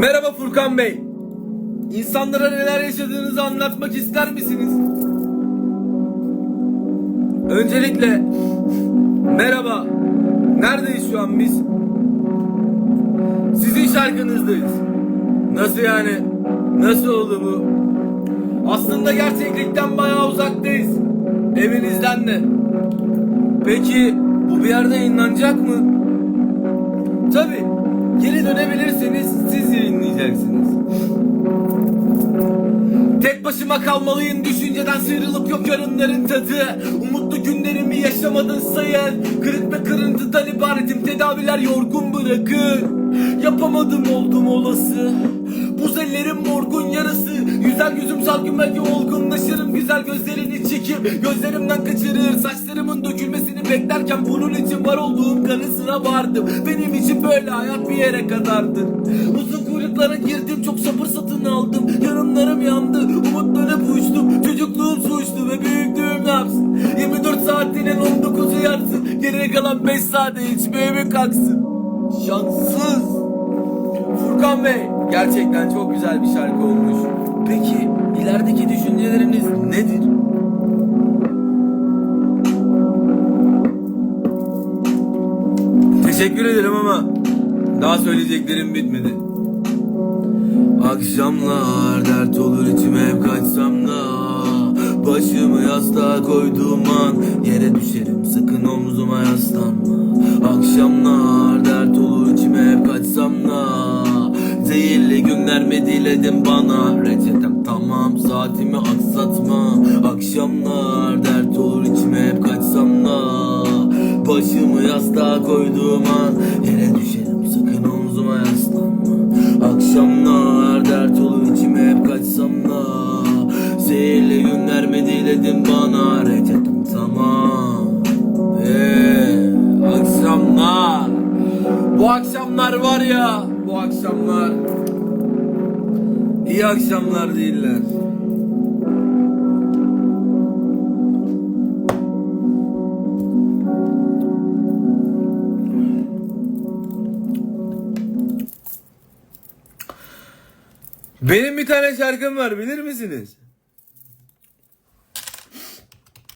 Merhaba Furkan Bey. İnsanlara neler yaşadığınızı anlatmak ister misiniz? Öncelikle merhaba. Neredeyiz şu an biz? Sizin şarkınızdayız. Nasıl yani? Nasıl oldu bu? Aslında gerçeklikten bayağı uzaktayız. Evinizden de. Peki bu bir yerde yayınlanacak mı? Tabi. Geri dönebilirseniz siz yayınlayacaksınız. Tek başıma kalmalıyım düşünceden sıyrılıp yok yarınların tadı. Umutlu günlerimi yaşamadın sayın. Kırık ve kırıntıdan ibaretim tedaviler yorgun bırakır. Yapamadım oldum olası Buz ellerim morgun yarası. Yüzer yüzüm salgın belki olgunlaşırım. Güzel gözlerini çekip gözlerimden kaçırır. Saçlarımın dökülmesini beklerken bunun için var olduğum kanı sıra vardım Benim için böyle hayat bir yere kadardır Uzun kuyruklara girdim çok sabır satın aldım. Yarınlarım yandı umutlanıp uçtum Çocukluğum suçtu ve büyüklüğüm ne yapsın? 24 saatinin 19'u yatsın. Geriye kalan 5 saate içmeye mi kalksın? Şanssız Furkan Bey gerçekten çok güzel bir şarkı olmuş. Peki ilerideki düşünceleriniz nedir? Teşekkür ederim ama daha söyleyeceklerim bitmedi. Akşamlar dert olur içime hep kaçsam da Başımı yastığa koyduğum an Yere düşerim sakın omzuma yaslanma Akşamlar dert olur içime hep kaçsam da Zehirli günler mi diledin bana. Reçetem tamam saatimi aksatma. Akşamlar dert olur içime hep kaçsam da. Başımı yastığa koyduğum an Yere düşerim sakın omzuma yaslanma. Akşamlar dert olur içime hep kaçsam da. Zehirli günler mi diledin bana Bu akşamlar var ya Bu akşamlar iyi akşamlar değiller Benim bir tane şarkım var bilir misiniz?